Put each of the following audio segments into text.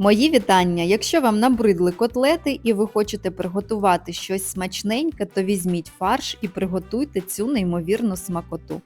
Мої вітання! Якщо вам набридли котлети і ви хочете приготувати щось смачненьке, то візьміть фарш і приготуйте цю неймовірну смакоту.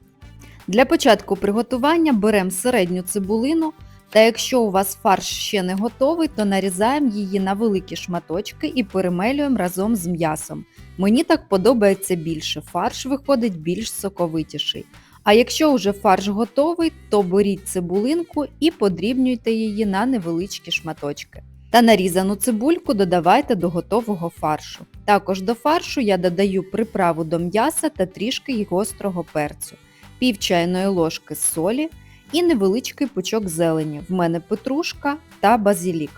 Для початку приготування беремо середню цибулину, та якщо у вас фарш ще не готовий, то нарізаємо її на великі шматочки і перемелюємо разом з м'ясом. Мені так подобається більше, фарш виходить більш соковитіший. А якщо вже фарш готовий, то беріть цибулинку і подрібнюйте її на невеличкі шматочки. Та нарізану цибульку додавайте до готового фаршу. Також до фаршу я додаю приправу до м'яса та трішки гострого перцю, пів чайної ложки солі і невеличкий пучок зелені. В мене петрушка та базілік.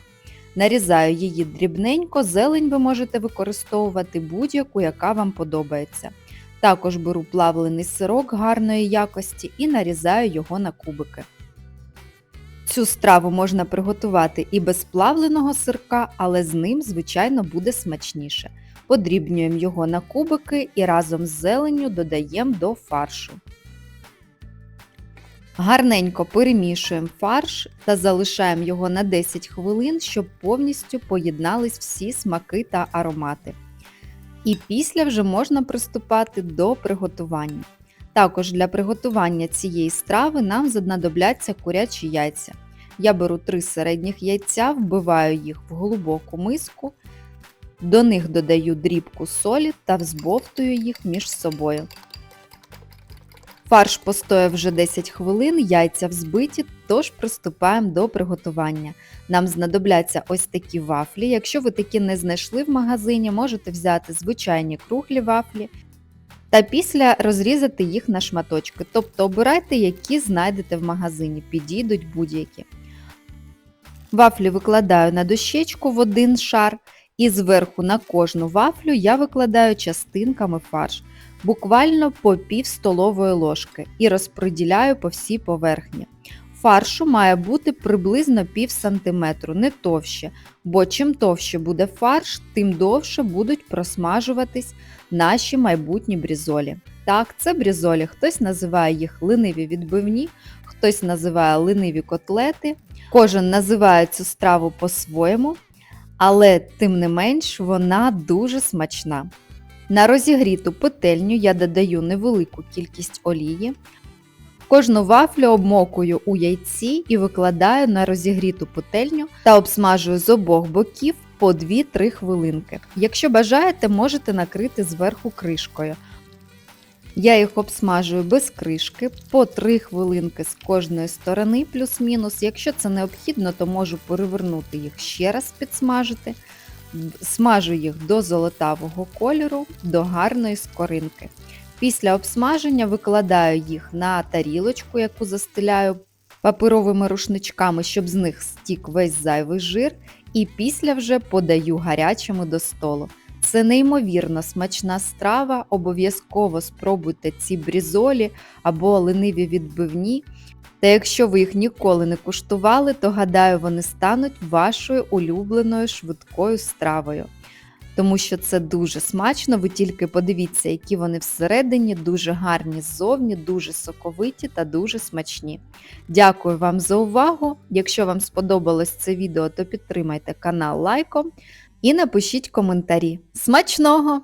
Нарізаю її дрібненько, зелень ви можете використовувати будь-яку, яка вам подобається. Також беру плавлений сирок гарної якості і нарізаю його на кубики. Цю страву можна приготувати і без плавленого сирка, але з ним, звичайно, буде смачніше. Подрібнюємо його на кубики і разом з зеленню додаємо до фаршу. Гарненько перемішуємо фарш та залишаємо його на 10 хвилин, щоб повністю поєднались всі смаки та аромати. І після вже можна приступати до приготування. Також для приготування цієї страви нам знадобляться курячі яйця. Я беру три середніх яйця, вбиваю їх в глибоку миску, до них додаю дрібку солі та взбовтую їх між собою. Фарш постояв вже 10 хвилин, яйця взбиті, тож приступаємо до приготування. Нам знадобляться ось такі вафлі. Якщо ви такі не знайшли в магазині, можете взяти звичайні круглі вафлі та після розрізати їх на шматочки. Тобто обирайте, які знайдете в магазині, підійдуть будь-які. Вафлі викладаю на дощечку в один шар, і зверху на кожну вафлю я викладаю частинками фарш, буквально по пів столової ложки, і розподіляю по всій поверхні. Фаршу має бути приблизно пів сантиметру, не товще, бо чим товще буде фарш, тим довше будуть просмажуватись наші майбутні брізолі. Так, це брізолі, хтось називає їх лениві відбивні, хтось називає лениві котлети. Кожен називає цю страву по-своєму, але тим не менш вона дуже смачна. На розігріту петельню я додаю невелику кількість олії. Кожну вафлю обмокую у яйці і викладаю на розігріту петельню та обсмажую з обох боків по 2-3 хвилинки. Якщо бажаєте, можете накрити зверху кришкою. Я їх обсмажую без кришки по 3 хвилинки з кожної сторони, плюс-мінус. Якщо це необхідно, то можу перевернути їх ще раз підсмажити. Смажу їх до золотавого кольору, до гарної скоринки. Після обсмаження викладаю їх на тарілочку, яку застеляю паперовими рушничками, щоб з них стік весь зайвий жир, і після вже подаю гарячими до столу. Це неймовірно смачна страва, обов'язково спробуйте ці брізолі або лениві відбивні. Та якщо ви їх ніколи не куштували, то гадаю, вони стануть вашою улюбленою швидкою стравою. Тому що це дуже смачно, ви тільки подивіться, які вони всередині, дуже гарні ззовні, дуже соковиті та дуже смачні. Дякую вам за увагу! Якщо вам сподобалось це відео, то підтримайте канал лайком і напишіть коментарі. Смачного!